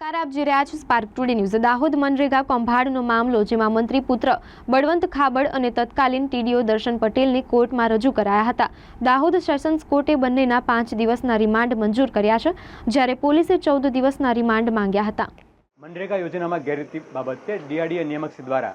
નમસ્કાર, આપ જોઈ રહ્યા છો Spark Today News Dahod MNREGA કૌભાંડનો મામલો, જેમાં મંત્રી પુત્ર બળવંત ખાબડ અને તત્કાલીન ટીડીઓ દર્શન પટેલને કોર્ટમાં રજૂ કરાયા હતા. દાહોદ સેશન્સ કોર્ટે બંનેના પાંચ દિવસના રિમાન્ડ મંજૂર કર્યા છે, જ્યારે પોલીસે ચૌદ દિવસના રિમાન્ડ માંગ્યા હતા. મનરેગા યોજનામાં ગેરરીતિ બાબતે ડીઆરડીએ નિયામક દ્વારા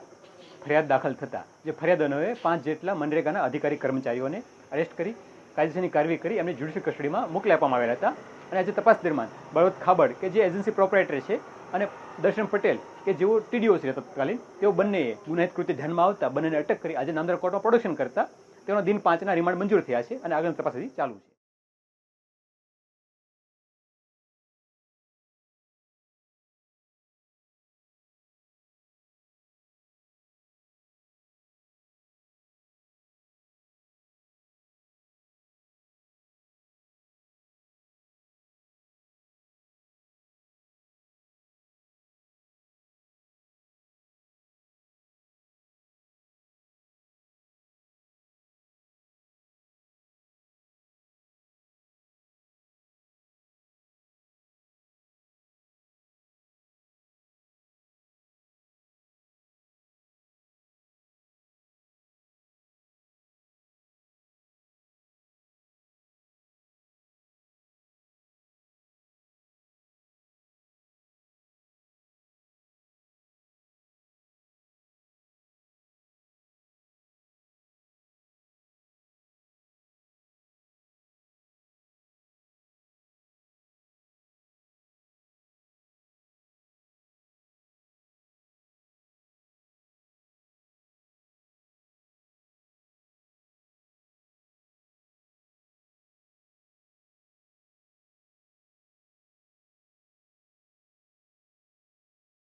ફરિયાદ દાખલ થતા, જે ફરિયાદ અન્વયે પાંચ જેટલા મનરેગાના અધિકારી કર્મચારીઓને અરેસ્ટ કરી કાયદેસરની કાર્યવાહી કરી એમને જ્યુડિશિયલ કસ્ટડીમાં મોકલી આપવામાં આવેલા હતા. અને આજે તપાસ દરમિયાન બળવત ખાબડ કે જે એજન્સી પ્રોપરાઇટર છે અને દર્શન પટેલ કે જેઓ ટીડીઓ છે તત્કાલીન, તેઓ બંનેએ ગુનાહિત કૃત્ય ધ્યાનમાં આવતા બંનેને અટક કરી આજે નામદાર કોર્ટમાં પ્રોડક્શન કરતા. તેનો દિન પાંચના રિમાન્ડ મંજૂર થયા છે અને આગળની તપાસ હજી ચાલુ છે.